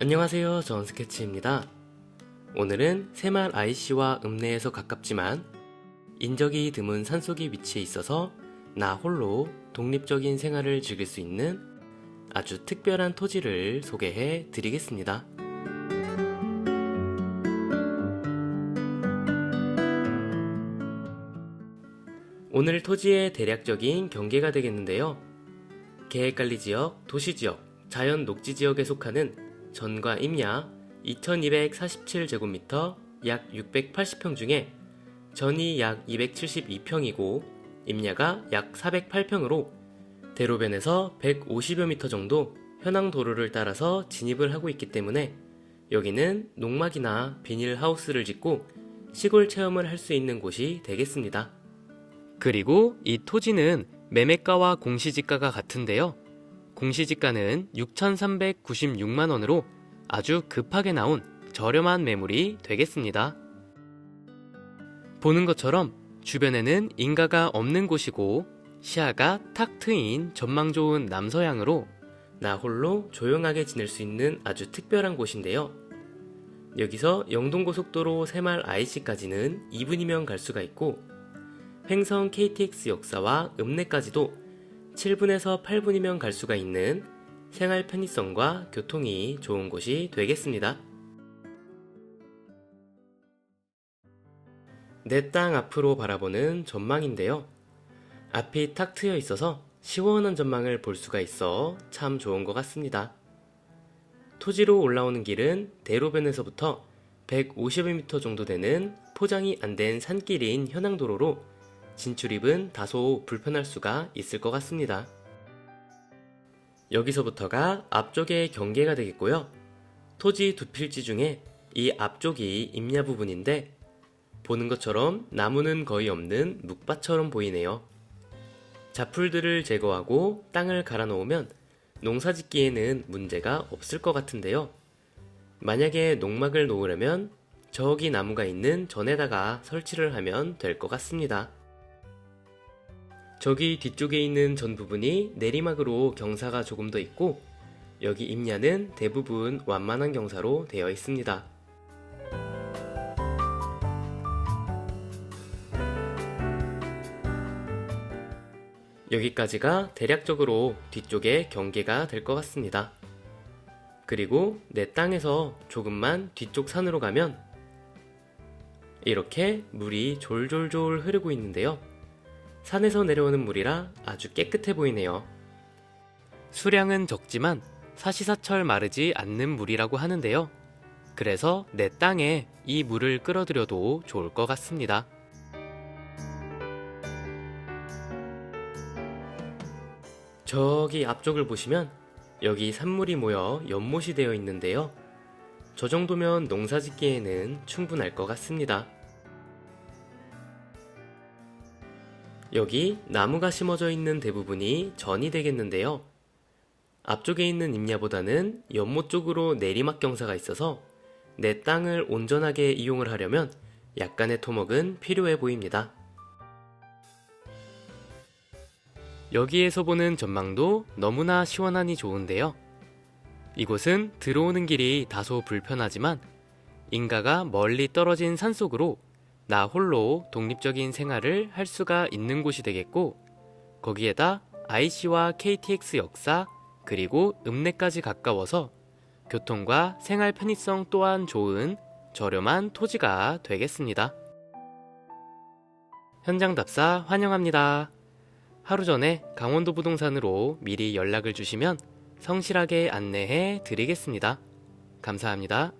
안녕하세요. 전 스케치입니다. 오늘은 새마을 IC와 읍내에서 가깝지만 인적이 드문 산속에 위치해 있어서 나 홀로 독립적인 생활을 즐길 수 있는 아주 특별한 토지를 소개해 드리겠습니다. 오늘 토지의 대략적인 경계가 되겠는데요. 계획관리지역, 도시지역, 자연 녹지지역에 속하는 전과 임야 2247제곱미터 약 680평 중에 전이 약 272평이고 임야가 약 408평으로 대로변에서 150여 미터 정도 현황 도로를 따라서 진입을 하고 있기 때문에 여기는 농막이나 비닐하우스를 짓고 시골 체험을 할 수 있는 곳이 되겠습니다. 그리고 이 토지는 매매가와 공시지가가 같은데요. 공시지가는 6,396만 원으로 아주 급하게 나온 저렴한 매물이 되겠습니다. 보는 것처럼 주변에는 인가가 없는 곳이고 시야가 탁 트인 전망 좋은 남서향으로 나 홀로 조용하게 지낼 수 있는 아주 특별한 곳인데요. 여기서 영동고속도로 새마을 IC까지는 2분이면 갈 수가 있고 횡성 KTX 역사와 읍내까지도 7분에서 8분이면 갈 수가 있는 생활 편의성과 교통이 좋은 곳이 되겠습니다. 내 땅 앞으로 바라보는 전망인데요. 앞이 탁 트여 있어서 시원한 전망을 볼 수가 있어 참 좋은 것 같습니다. 토지로 올라오는 길은 대로변에서부터 150m 정도 되는 포장이 안 된 산길인 현황도로로 진출입은 다소 불편할 수가 있을 것 같습니다. 여기서부터가 앞쪽의 경계가 되겠고요. 토지 두 필지 중에 이 앞쪽이 임야 부분인데 보는 것처럼 나무는 거의 없는 묵밭처럼 보이네요. 잡풀들을 제거하고 땅을 갈아 놓으면 농사 짓기에는 문제가 없을 것 같은데요. 만약에 농막을 놓으려면 저기 나무가 있는 전에다가 설치를 하면 될 것 같습니다. 저기 뒤쪽에 있는 전 부분이 내리막으로 경사가 조금 더 있고 여기 임야는 대부분 완만한 경사로 되어 있습니다. 여기까지가 대략적으로 뒤쪽의 경계가 될 것 같습니다. 그리고 내 땅에서 조금만 뒤쪽 산으로 가면 이렇게 물이 졸졸졸 흐르고 있는데요. 산에서 내려오는 물이라 아주 깨끗해 보이네요. 수량은 적지만 사시사철 마르지 않는 물이라고 하는데요. 그래서 내 땅에 이 물을 끌어들여도 좋을 것 같습니다. 저기 앞쪽을 보시면 여기 산물이 모여 연못이 되어 있는데요. 저 정도면 농사 짓기에는 충분할 것 같습니다. 여기 나무가 심어져 있는 대부분이 전이 되겠는데요. 앞쪽에 있는 임야보다는 연못 쪽으로 내리막 경사가 있어서 내 땅을 온전하게 이용을 하려면 약간의 토목은 필요해 보입니다. 여기에서 보는 전망도 너무나 시원하니 좋은데요. 이곳은 들어오는 길이 다소 불편하지만 인가가 멀리 떨어진 산속으로 나 홀로 독립적인 생활을 할 수가 있는 곳이 되겠고 거기에다 IC와 KTX 역사 그리고 읍내까지 가까워서 교통과 생활 편의성 또한 좋은 저렴한 토지가 되겠습니다. 현장 답사 환영합니다. 하루 전에 강원도 부동산으로 미리 연락을 주시면 성실하게 안내해 드리겠습니다. 감사합니다.